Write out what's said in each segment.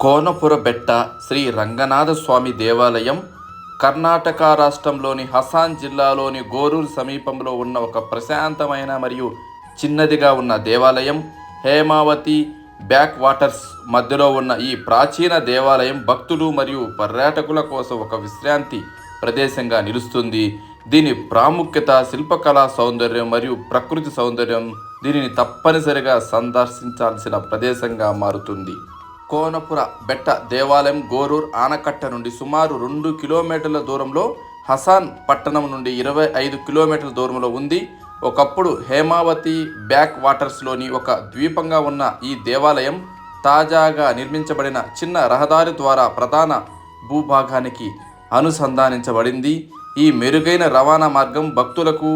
కోనపుర బెట్ట శ్రీ రంగనాథ స్వామి దేవాలయం కర్ణాటక రాష్ట్రంలోని హసాన్ జిల్లాలోని గోరూరు సమీపంలో ఉన్న ఒక ప్రశాంతమైన మరియు చిన్నదిగా ఉన్న దేవాలయం హేమావతి బ్యాక్ వాటర్స్ మధ్యలో ఉన్న ఈ ప్రాచీన దేవాలయం భక్తులు మరియు పర్యాటకుల కోసం ఒక విశ్రాంతి ప్రదేశంగా నిలుస్తుంది. దీని ప్రాముఖ్యత శిల్పకళా సౌందర్యం మరియు ప్రకృతి సౌందర్యం దీనిని తప్పనిసరిగా సందర్శించాల్సిన ప్రదేశంగా మారుతుంది. కోనపుర బెట్ట దేవాలయం గోరూర్ ఆనకట్ట నుండి సుమారు రెండు కిలోమీటర్ల దూరంలో హసాన్ పట్టణం నుండి ఇరవై ఐదు కిలోమీటర్ల దూరంలో ఉంది. ఒకప్పుడు హేమావతి బ్యాక్ వాటర్స్లోని ఒక ద్వీపంగా ఉన్న ఈ దేవాలయం తాజాగా నిర్మించబడిన చిన్న రహదారి ద్వారా ప్రధాన భూభాగానికి అనుసంధానించబడింది. ఈ మెరుగైన రవాణా మార్గం భక్తులకు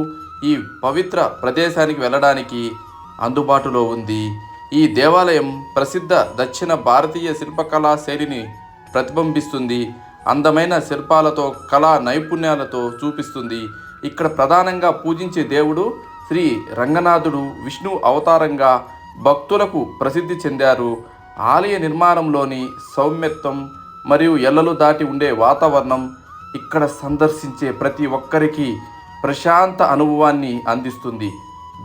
ఈ పవిత్ర ప్రదేశానికి వెళ్ళడానికి అందుబాటులో ఉంది. ఈ దేవాలయం ప్రసిద్ధ దక్షిణ భారతీయ శిల్పకళా శైలిని ప్రతిబింబిస్తుంది. అందమైన శిల్పాలతో కళా నైపుణ్యాలతో చూపిస్తుంది. ఇక్కడ ప్రధానంగా పూజించే దేవుడు శ్రీ రంగనాథుడు విష్ణు అవతారంగా భక్తులకు ప్రసిద్ధి చెందారు. ఆలయ నిర్మాణంలోని సౌమ్యత్వం మరియు ఎల్లలు దాటి ఉండే వాతావరణం ఇక్కడ సందర్శించే ప్రతి ఒక్కరికి ప్రశాంత అనుభవాన్ని అందిస్తుంది.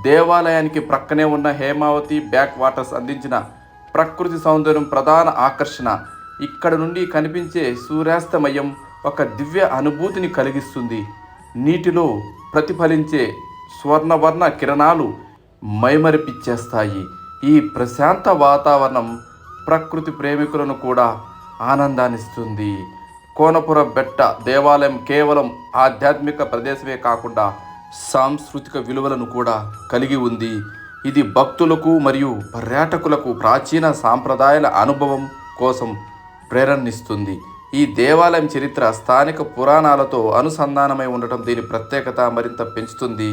దేవాలయానికి ప్రక్కనే ఉన్న హేమావతి బ్యాక్ వాటర్స్ అందించిన ప్రకృతి సౌందర్యం ప్రధాన ఆకర్షణ. ఇక్కడ నుండి కనిపించే సూర్యాస్తమయం ఒక దివ్య అనుభూతిని కలిగిస్తుంది. నీటిలో ప్రతిఫలించే స్వర్ణవర్ణ కిరణాలు మైమరిపిచ్చేస్తాయి. ఈ ప్రశాంత వాతావరణం ప్రకృతి ప్రేమికులను కూడా ఆనందాన్నిస్తుంది. కోనపుర బెట్ట దేవాలయం కేవలం ఆధ్యాత్మిక ప్రదేశమే కాకుండా సాంస్కృతిక విలువలను కూడా కలిగి ఉంది. ఇది భక్తులకు మరియు పర్యాటకులకు ప్రాచీన సాంప్రదాయాల అనుభవం కోసం ప్రేరణిస్తుంది ఈ దేవాలయం చరిత్ర స్థానిక పురాణాలతో అనుసంధానమై ఉండటం దీని ప్రత్యేకత మరింత పెంచుతుంది.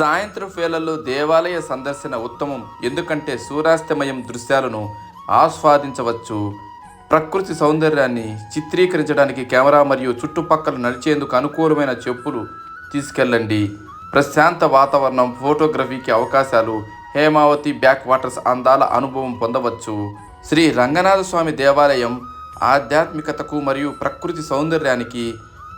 సాయంత్రం వేళల్లో దేవాలయ సందర్శన ఉత్తమం ఎందుకంటే సూర్యాస్తమయం దృశ్యాలను ఆస్వాదించవచ్చు. ప్రకృతి సౌందర్యాన్ని చిత్రీకరించడానికి కెమెరా మరియు చుట్టుపక్కల నడిచేందుకు అనుకూలమైన చెప్పులు తీసుకెళ్ళండి. ప్రశాంత వాతావరణం ఫోటోగ్రఫీకి అవకాశాలు హేమావతి బ్యాక్ వాటర్స్ అందాల అనుభవం పొందవచ్చు. శ్రీ రంగనాథ స్వామి దేవాలయం ఆధ్యాత్మికతకు మరియు ప్రకృతి సౌందర్యానికి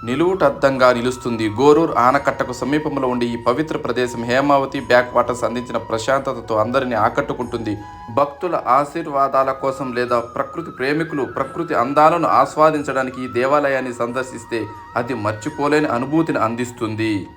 నిలువుటద్దంగా నిలుస్తుంది. గోరూర్ ఆనకట్టకు సమీపంలో ఉండే ఈ పవిత్ర ప్రదేశం హేమావతి బ్యాక్ వాటర్స్ అందించిన ప్రశాంతతతో అందరినీ ఆకట్టుకుంటుంది. భక్తుల ఆశీర్వాదాల కోసం లేదా ప్రకృతి ప్రేమికులు ప్రకృతి అందాలను ఆస్వాదించడానికి ఈ దేవాలయాన్ని సందర్శిస్తే అది మర్చిపోలేని అనుభూతిని అందిస్తుంది.